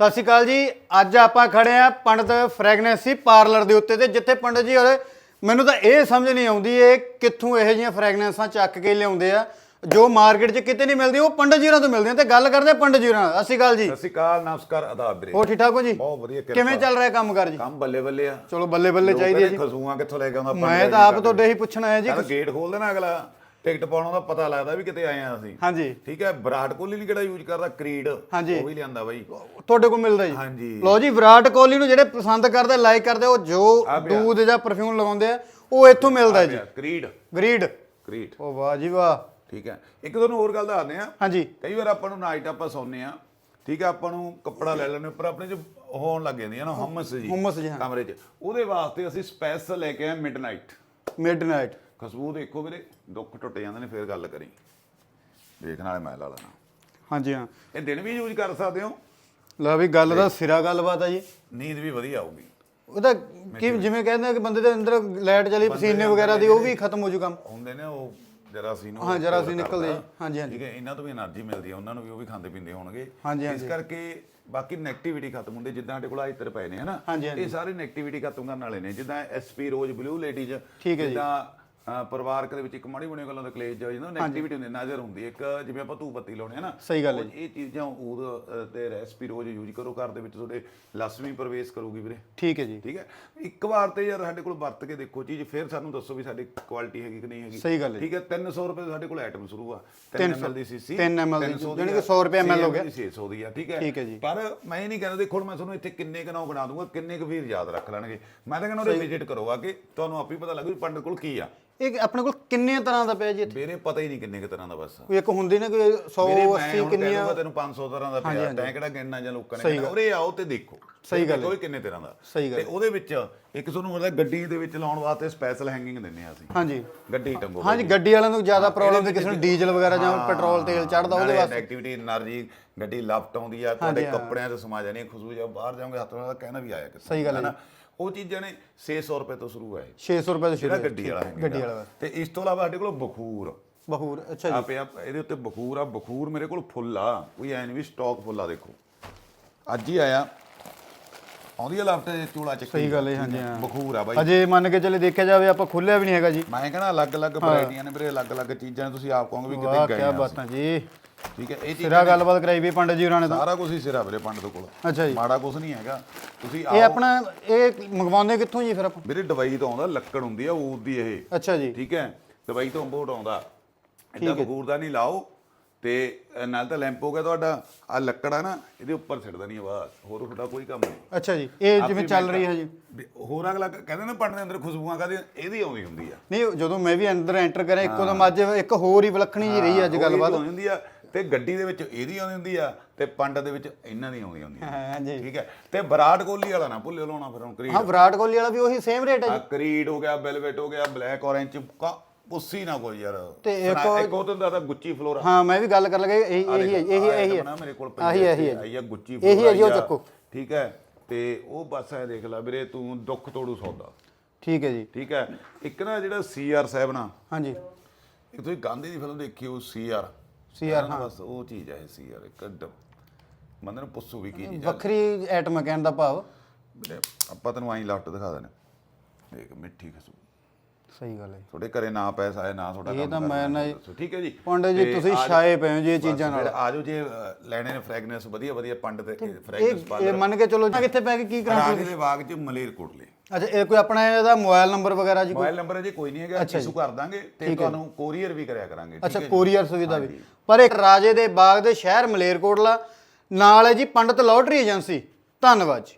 ਸਤਿ ਸ਼੍ਰੀ ਅਕਾਲ ਜੀ। ਅੱਜ ਆਪਾਂ ਖੜੇ ਆ ਪੰਡਤ ਫ੍ਰੈਗਨੈਂਸੀ ਪਾਰਲਰ ਦੇ ਉੱਤੇ ਤੇ ਜਿੱਥੇ ਪੰਡਤ ਜੀ ਉਹਦੇ ਮੈਨੂੰ ਤਾਂ ਇਹ ਸਮਝ ਨਹੀਂ ਆਉਂਦੀ ਇਹ ਕਿੱਥੋਂ ਇਹੋ ਜਿਹੀਆਂ ਫ੍ਰੈਗਨੈਂਸਾਂ ਚੱਕ ਕੇ ਲਿਆਉਂਦੇ ਆ। ਜੋ ਮਾਰਕੀਟ 'ਚ ਕਿਤੇ ਨਹੀਂ ਮਿਲਦੀ ਉਹ ਪੰਡਤ ਜੀਰਾਂ ਤੋਂ ਮਿਲਦੀਆਂ ਤੇ ਗੱਲ ਕਰਦੇ ਆ ਪੰਡਤ ਜੀਰਾਂ ਨਾਲ। ਸਤਿ ਸ਼੍ਰੀ ਅਕਾਲ ਜੀ। ਸਤਿ ਸ਼੍ਰੀ ਅਕਾਲ ਨਮਸਕਾਰ ਆਦਾਬ ਵੀਰੇ। ਹੋਰ ਠੀਕ ਠਾਕ ਹੋ ਜੀ? ਬਹੁਤ ਵਧੀਆ ਕਿਰਪਾ। ਕਿਵੇਂ ਚੱਲ ਰਿਹਾ ਕੰਮ ਕਰ ਜੀ? ਕੰਮ ਬੱਲੇ ਬੱਲੇ ਆ। ਚਲੋ ਬੱਲੇ ਬੱਲੇ ਚਾਹੀਦੀ ਜੀ। ਖਸੂਆਂ ਕਿੱਥੋਂ ਲੈ ਕੇ ਆਉਂਦਾ ਮੈਂ ਤਾਂ ਆਪ ਤੁਹਾਡੇ ਹੀ ਪੁੱਛਣਾ ਹੈ ਜੀ। ਗੇਟ ਖੋਲ ਦੇਣਾ ਅਗਲਾ। ਟਿਕਟ ਪਾਉਣ ਦਾ ਪਤਾ ਲੱਗਦਾ ਵੀ ਕਿਤੇ ਆਏ ਆ ਅਸੀਂ। ਹਾਂਜੀ। ਠੀਕ ਹੈ ਵਿਰਾਟ ਕੋਹਲੀ ਨਹੀਂ ਕਿਹੜਾ ਯੂਜ਼ ਕਰਦਾ? ਕਰੀਡ। ਹਾਂਜੀ। ਉਹ ਵੀ ਲਿਆਂਦਾ ਬਾਈ। ਤੁਹਾਡੇ ਕੋਲ ਮਿਲਦਾ ਜੀ। ਹਾਂਜੀ। ਲਓ ਜੀ ਵਿਰਾਟ ਕੋਹਲੀ ਨੂੰ ਜਿਹੜੇ ਪਸੰਦ ਕਰਦੇ ਲਾਈਕ ਕਰਦੇ ਉਹ ਜੋ ਆ ਪਿਆ। ਦੂਧ ਜਾਂ ਪਰਫਿਊਮ ਲਗਾਉਂਦੇ ਆ ਉਹ ਇੱਥੋਂ ਮਿਲਦਾ ਜੀ। ਕਰੀਡ। ਗਰੀਡ ਕਰੀਡ। ਉਹ ਵਾਹ ਜੀ ਵਾਹ। ਠੀਕ ਹੈ। ਇੱਕ ਤੁਹਾਨੂੰ ਹੋਰ ਗੱਲ ਦੱਸਦੇ ਆ ਹਾਂਜੀ। ਕਈ ਵਾਰ ਆਪਾਂ ਨੂੰ ਨਾਈਟ ਆਪਾਂ ਸੌਂਦੇ ਆ ਠੀਕ ਹੈ ਆਪਾਂ ਨੂੰ ਕੱਪੜਾ ਲੈ ਲੈਣੇ ਉੱਪਰ ਆਪਣੇ ਚ ਹੋਣ ਲੱਗ ਜਾਂਦੀ ਹੈ ਨਾ ਹਮਸ ਜੀ। ਹੁਮਸ ਜੀ, ਹਾਂ। ਕਮਰੇ 'ਚ। ਉਹਦੇ ਵਾਸਤੇ ਅਸੀਂ ਸਪੈਸ਼ਲ ਲੈ ਕੇ ਆਏ ਮਿਡਨਾਈਟ ਮਿਡਨਾਈਟ ਖੁਸ਼ਬੂ ਦੇਖੋ ਵੀਰੇ ਦੁੱਖ ਟੁੱਟ ਜਾਂਦੇ ਨੇ ਫੇਰ ਗੱਲ ਕਰੀ। ਦੇਖ ਨਾਲੇ ਮੈਂ ਲਾ ਲੈਣਾ ਹਾਂਜੀ ਹਾਂ। ਇਹ ਦਿਨ ਵੀ ਯੂਜ਼ ਕਰ ਸਕਦੇ ਹੋ? ਲੈ ਵੀ ਗੱਲ ਦਾ ਸਿਰਾ ਗੱਲਬਾਤ ਆ ਜੀ। ਨੀਂਦ ਵੀ ਵਧੀਆ ਆਊਗੀ। ਉਹਦਾ ਕਿ ਜਿਵੇਂ ਕਹਿੰਦੇ ਕਿ ਬੰਦੇ ਦੇ ਅੰਦਰ ਲਾਈਟ ਚਲੀ ਪਸੀਨੇ ਵਗੈਰਾ ਦੀ ਉਹ ਵੀ ਖਤਮ ਹੋ ਜੂ ਕੰਮ। ਹੁੰਦੇ ਨੇ ਉਹ ਜਰਾਸੀਨ ਹਾਂ ਜਰਾਸੀਨ ਨਿਕਲਦੇ ਹਾਂਜੀ ਹਾਂਜੀ। ਠੀਕ ਹੈ ਇਹਨਾਂ ਤੋਂ ਵੀ એનર્ਜੀ ਮਿਲਦੀ ਹੈ ਉਹਨਾਂ ਨੂੰ ਵੀ ਉਹ ਵੀ ਖਾਂਦੇ ਪੀਂਦੇ ਹੋਣਗੇ। ਇਸ ਕਰਕੇ ਬਾਕੀ ਨੈਗੇਟਿਵਿਟੀ ਖਤਮ ਹੁੰਦੀ ਜਿੱਦਾਂ ਸਾਡੇ ਕੋਲ ਆਇ ਤਰ ਪਏ ਨੇ ਹਨਾ ਇਹ ਸਾਰੇ ਨੈਗੇਟਿਵਿਟੀ ਖਤਮ ਕਰਨ ਵਾਲੇ ਨੇ ਜਿੱਦਾਂ ਐਸਪੀ ਰੋਜ਼ ਬਲੂ ਲੇਡੀਜ਼ ਜਿੱਦਾਂ ਪਰਿਵਾਰਕ ਦੇ ਵਿੱਚ ਇੱਕ ਮਾੜੀ ਬਣੀ ਗੱਲਾਂ ਦਾ ਕਲੇਜ ਜਾ ਜਾਂਦਾ ਨੈਗੇਟਿਵਿਟੀ ਹੁੰਦੀ ਨਜ਼ਰ ਹੁੰਦੀ। ਇੱਕ ਜਿਵੇਂ ਆਪਾਂ ਧੂਪ ਬੱਤੀ ਲਾਉਣੇ ਆ ਨਾ ਸਹੀ ਗੱਲ ਹੈ ਇਹ ਚੀਜ਼ਾਂ ਅ, ਤੇ ਰੈਸਪੀ ਰੋਜ਼ ਯੂਜ਼ ਕਰੋ ਘਰ ਦੇ ਵਿੱਚ ਤੁਹਾਡੇ ਲਸਮੀ ਪ੍ਰਵੇਸ਼ ਕਰੂਗੀ ਵੀਰੇ। ਠੀਕ ਹੈ ਜੀ। ਠੀਕ ਹੈ? ਇੱਕ ਵਾਰ ਤੇ ਯਾਰ ਸਾਡੇ ਕੋਲ ਵਰਤ ਕੇ ਦੇਖੋ ਚੀਜ਼ ਫਿਰ ਸਾਨੂੰ ਦੱਸੋ ਵੀ ਸਾਡੀ ਕੁਆਲਿਟੀ ਹੈਗੀ ਕਿ ਨਹੀਂ ਹੈਗੀ। ਸਹੀ ਗੱਲ ਹੈ ਠੀਕ ਹੈ? 300 ਰੁਪਏ ਸਾਡੇ ਕੋਲ ਆਈਟਮ ਸ਼ੁਰੂ ਆ। 3 ml ਦੀ ਸੀਸੀ 3 ml ਦੀ, ਜਾਣੀ ਕਿ 100 ਰੁਪਏ ml ਹੋ ਗਿਆ। 600 ਦੀ ਆ ਠੀਕ ਹੈ? ਠੀਕ ਹੈ ਜੀ। ਪਰ ਮੈਂ ਇਹ ਨਹੀਂ ਕਹਿੰਦਾ ਦੇਖੋ ਮੈਂ ਤੁਹਾਨੂੰ ਇੱਥੇ ਕਿੰਨੇ ਕੁ ਨਾਮ ਬਣਾ ਦੂੰਗਾ ਕਿੰਨੇ ਕੁ ਵੀਰ ਯਾਦ ਰੱਖ ਲੈਣਗੇ। ਮੈਂ ਤਾਂ ਕਹਿੰਦਾ ਉਹਦੇ ਵਿਜ਼ਿਟ ਕਰੋ ਆ ਕੇ ਤੁਹਾਨੂੰ ਆਪੇ ਪਤਾ ਲੱਗੂ ਪੰਡਤ ਕੋਲ ਕੀ ਆ। ਇਹ ਆਪਣੇ ਕੋਲ ਕਿੰਨੇ ਤਰ੍ਹਾਂ ਦਾ ਪਿਆ ਜੀ ਇੱਥੇ? ਮੇਰੇ ਪਤਾ ਹੀ ਨਹੀਂ ਕਿੰਨੇ ਕੁ ਤਰ੍ਹਾਂ ਦਾ ਬਸ। ਕੋਈ ਇੱਕ ਹੁੰਦੀ ਨਾ ਕੋਈ 100 ਵੀਰੇ ਮੈਂ 80 ਹੁਣ ਕਿੰਨੀਆਂ ਕਹਿ ਦੂੰਗਾ ਤੈਨੂੰ 500 ਤਰ੍ਹਾਂ ਦਾ ਪਿਆ। ਤੈਂ ਕਿਹੜਾ ਗਿਣਨਾ ਜਾਂ ਲੋਕਾਂ ਨੇ ਉਰੇ ਆਓ ਤੇ ਦੇਖੋ। ਸਹੀ ਗੱਲ ਹੈ ਕੋਈ ਕਿੰਨੇ ਤਰ੍ਹਾਂ ਦਾ। ਸਹੀ ਗੱਲ ਤੇ ਉਹਦੇ ਵਿੱਚ ਇੱਕ ਤੁਹਾਨੂੰ ਮਤਲਬ ਗੱਡੀ ਦੇ ਵਿੱਚ ਲਾਉਣ ਵਾਸਤੇ ਸਪੈਸ਼ਲ ਹੈਂਗਿੰਗ ਦਿੰਨੇ ਆ ਅਸੀਂ। ਹਾਂਜੀ। ਗੱਡੀ ਟੰਗੋ ਹਾਂਜੀ ਗੱਡੀ ਵਾਲਿਆਂ ਨੂੰ ਜ਼ਿਆਦਾ ਪ੍ਰੋਬਲਮ ਕਿਸੇ ਨੂੰ ਡੀਜ਼ਲ ਵਗੈਰਾ ਜਾਂ ਪੈਟਰੋਲ ਤੇਲ ਚੜਦਾ ਉਹਦੇ ਵਾਸਤੇ। ਐਕਟੀਵਿਟੀ એનર્ਜੀ ਗੱਡੀ ਲਫਟ ਆਉਂਦੀ ਆ ਤੁਹਾਡੇ ਕੱਪੜਿਆਂ 'ਚ ਸਮਾ ਜਾਣੀ ਖੁਸ਼ਬੂ ਜਾਂ ਬਾਹਰ ਜਾਓਗੇ ਹੱਥ ਨਾਲ ਕਹਿਣਾ ਵੀ ਆਇਆ ਕਿਸੇ ਸਹੀ ਗੱਲ ਹੈ ਉਹ ਚੀਜ਼ਾਂ ਨੇ 600 ਰੁਪਏ ਤੋਂ ਸ਼ੁਰੂ ਹੈ 600 ਰੁਪਏ ਤੋਂ ਸ਼ੁਰੂ ਗੱਡੀ ਵਾਲਾ ਗੱਡੀ ਵਾਲਾ ਤੇ ਇਸ ਤੋਂ ਇਲਾਵਾ ਸਾਡੇ ਕੋਲ ਬਖੂਰ। ਬਖੂਰ ਅੱਛਾ ਜੀ। ਆਪੇ ਆਪ ਇਹਦੇ ਉੱਤੇ ਬਖੂਰ ਆ ਬਖੂਰ ਮੇਰੇ ਕੋਲ ਫੁੱਲ ਆ ਕੋਈ ਐਨ ਵੀ ਸਟਾਕ ਫੁੱਲ ਆ ਦੇਖੋ। ਅੱਜ ਹੀ ਆਇਆ। ਆਉਂਦੀ ਆ ਲਫਟ ਚੂਲਾ ਚੱਕੀ ਸਹੀ ਗੱਲ ਹੈ, ਹਾਂਜੀ, ਹਾਂ। ਬਖੂਰ ਆ ਬਾਈ। ਅਜੇ ਮੰਨ ਕੇ ਚੱਲੇ ਦੇਖਿਆ ਜਾਵੇ ਆਪਾਂ ਖੁੱਲਿਆ ਵੀ ਨਹੀਂ ਹੈਗਾ ਜੀ। ਮੈਂ ਕਹਿੰਦਾ ਅਲੱਗ-ਅਲੱਗ ਵੈਰਾਈਟੀਆਂ ਨੇ ਵੀਰੇ ਅਲੱਗ-ਅਲੱਗ ਚੀਜ਼ਾਂ ਨੇ ਤੁਸੀਂ ਆਪ ਕਹੋਗੇ ਵੀ ਵਾਹ ਕਿਤੇ ਕੀ ਗਏ ਆ ਬਾਤਾਂ ਜੀ। ਠੀਕ ਹੈ ਇਹ ਚੀਜ਼ ਸਿਰਾ ਗੱਲਬਾਤ ਕਰਾਈ ਵੀ ਪੰਡਤ ਜੀ ਹੋਰਾਂ ਨੇ ਤਾਂ। ਸਾਰਾ ਕੁਝ ਹੀ ਸਿਰਾ ਵੀਰੇ ਪੰਡਤ ਕੋਲ। ਅੱਛਾ ਜੀ। ਮਾੜਾ ਕੁਝ ਨਹੀਂ ਹੈਗਾ। ਤੁਸੀਂ ਇਹ ਆਓ। ਆਪਣਾ ਇਹ ਮੰਗਵਾਉਂਦੇ ਕਿੱਥੋਂ ਜੀ ਫਿਰ ਆਪਾਂ? ਵੀਰੇ ਦਵਾਈ ਤੋਂ ਆਉਂਦਾ ਲੱਕੜ ਹੁੰਦੀ ਆ ਊਦ ਦੀ ਇਹ। ਅੱਛਾ ਜੀ। ਠੀਕ ਹੈ ਦਵਾਈ ਤੋਂ ਇੰਪੋਰਟ ਆਉਂਦਾ। ਇਹਦਾ ਬਖੂਰ ਦਾ ਨਹੀਂ ਲਾਓ। ਤੇ ਨਾਲ ਤਾਂ ਲੈਂਪ ਹੋ ਗਿਆ ਤੁਹਾਡਾ। ਆ ਲੱਕੜ ਨਾ ਇਹਦੇ ਉੱਪਰ ਦੇਣੀ ਆ ਬਸ ਹੋਰ ਤੁਹਾਡਾ ਕੋਈ ਕੰਮ ਨਹੀਂ ਅੱਛਾ ਜੀ ਇਹ ਜਿਵੇਂ ਚੱਲ ਰਹੀ ਹੈ ਜੀ। ਵੀ ਹੋਰ ਅਗਲਾ ਕਹਿੰਦੇ ਨਾ ਪੰਡ ਦੇ ਅੰਦਰ ਖੁਸ਼ਬੂਆਂ ਕਾਦੀ ਇਹਦੀ ਆਉਂਦੀ ਹੁੰਦੀ ਆ। ਨਹੀਂ ਜਦੋਂ ਮੈਂ ਵੀ ਅੰਦਰ ਐਂਟਰ ਕਰਿਆ ਇੱਕੋ ਦਮ ਅੱਜ ਇੱਕ ਹੋਰ ਹੀ ਵਿਲੱਖਣੀ ਜੀ ਰਹੀ ਅੱਜ ਗੱਲਬਾਤ। ਆਉਂਦੀ ਹੁੰਦੀ ਆ ਤੇ ਗੱਡੀ ਦੇ ਵਿੱਚ ਇਹਦੀ ਆਉਂਦੀ ਹੁੰਦੀ ਆ ਤੇ ਪੰਡ ਦੇ ਵਿੱਚ ਇਹਨਾਂ ਦੀ ਆਉਂਦੀ ਹੁੰਦੀ ਆ। ਹਾਂ ਜੀ। ਠੀਕ ਹੈ ਤੇ ਵਿਰਾਟ ਕੋਹਲੀ ਵਾਲਾ ਨਾ ਭੁੱਲਿਓ ਲਾਉਣਾ ਫਿਰ ਹੁਣ ਕਰੀਡ ਹਾਂ ਵਿਰਾਟ ਕੋਹਲੀ ਵਾਲਾ ਵੀ ਉਹੀ ਸੇਮ ਰੇਟ ਹੈ ਆ ਜੀ ਕਰੀਡ ਹੋ ਗਿਆ ਵੈਲਵెਟ ਹੋ ਗਿਆ ਬਲੈਕ ਔਰੇਂਜ ਕਾ ਪੁੱਸੀ ਨਾ ਕੋਈ ਯਾਰ। ਤੇ ਇੱਕ ਇੱਕ ਉਹ ਤਾਂ ਦਾ ਗੁੱਚੀ ਫਲੋਰਾ। ਹਾਂ ਮੈਂ ਵੀ ਗੱਲ ਕਰਨ ਲੱਗਾ ਇਹੀ ਇਹੀ ਹੈ ਇਹੀ ਇਹੀ ਹੈ। ਮੇਰੇ ਕੋਲ ਆਹੀ ਇਹੀ ਹੈ। ਆਈ ਆ ਗੁੱਚੀ ਇਹੀ ਹੈ ਜੀ। ਚੱਕੋ। ਠੀਕ ਹੈ ਤੇ ਉਹ ਬਸ ਐ ਦੇਖ ਲੈ ਵੀਰੇ ਤੂੰ ਦੁੱਖ ਤੋੜੂ ਸੌਦਾ। ਠੀਕ ਹੈ ਜੀ। ਠੀਕ ਹੈ ਇੱਕ ਨਾ ਜਿਹੜਾ ਸੀਆਰ ਸਾਹਿਬ ਨਾ ਹਾਂਜੀ। ਇੱਕ ਤੁਸੀਂ ਗਾਂਧੀ ਦੀ ਫਿਲਮ ਦੇਖੀ ਉਹ ਸੀਆਰ CR, ਹਾਂ। ਬਸ ਉਹ ਚੀਜ਼ ਹੈ ਸੀਆਰ ਇੱਕ ਬੰਦੇ ਨੂੰ ਪੁੱਛੂ ਵੀ ਕੀ ਚੀਜ਼ ਵੱਖਰੀ ਐਟਮ ਕਹਿਣ ਦਾ ਭਾਵ। ਆਪਾਂ ਤੈਨੂੰ ਆਈ ਲੱਟ ਦਿਖਾ ਦੇਣਾ। ਦੇਖ ਮਿੱਠੀ ਖਸੂ। ਸਹੀ ਗੱਲ ਹੈ ਤੁਹਾਡੇ ਘਰੇ ਨਾ ਪੈਸਾ ਆਏ ਨਾ ਤੁਹਾਡਾ ਇਹ ਕੰਮ ਤਾਂ ਕਰਨਾ, ਮੈਂ ਨਾ- ਠੀਕ ਹੈ ਜੀ? ਪੰਡਤ ਜੀ ਤੁਸੀਂ ਛਾਏ ਪਏ ਹੋ ਜੀ ਇਹ ਚੀਜ਼ਾਂ ਨਾਲ। ਫਿਰ ਆ ਜਾਓ ਜੇ ਅ, ਲੈਣੇ ਨੇ ਫ੍ਰੈਗਨੈਂਸ ਵਧੀਆ ਵਧੀਆ ਪੰਡਤ ਤੇ ਇਹ ਫ੍ਰੈਗਨੈਂਸ ਪਾ ਇਹ ਮੰਨ ਕੇ ਚਲੋ ਕਿੱਥੇ ਪੈ ਕੇ ਕੀ ਕਰਾਂ ਰਾਗੇ ਦੇ ਬਾਗ ਚ ਮਲੇਰਕੋਟਲੇ। ਅੱਛਾ ਇਹ ਕੋਈ ਆਪਣਾ ਇਹਦਾ ਮੋਬਾਈਲ ਨੰਬਰ ਵਗੈਰਾ ਜੀ ਕੋਈ? ਮੋਬਾਈਲ ਨੰਬਰ ਅਜੇ ਕੋਈ ਨਹੀਂ ਹੈਗਾ ਇਸ਼ੂ ਕਰ ਦਾਂਗੇ ਤੇ ਤੁਹਾਨੂੰ ਕੋਰੀਅਰ ਵੀ ਕਰਿਆ ਕਰਾਂਗੇ ਠੀਕ ਅੱਛਾ ਹੈ ਜੀ? ਕੋਰੀਅਰ ਸੁਵਿਧਾ ਵੀ। ਪਰ ਇੱਕ ਰਾਜੇ ਦੇ ਬਾਗ ਦੇ ਸ਼ਹਿਰ ਮਲੇਰਕੋਟਲਾ ਨਾਲ ਹੈ ਜੀ ਪੰਡਤ ਲੋਟਰੀ ਏਜੰਸੀ। ਧੰਨਵਾਦ ਜੀ।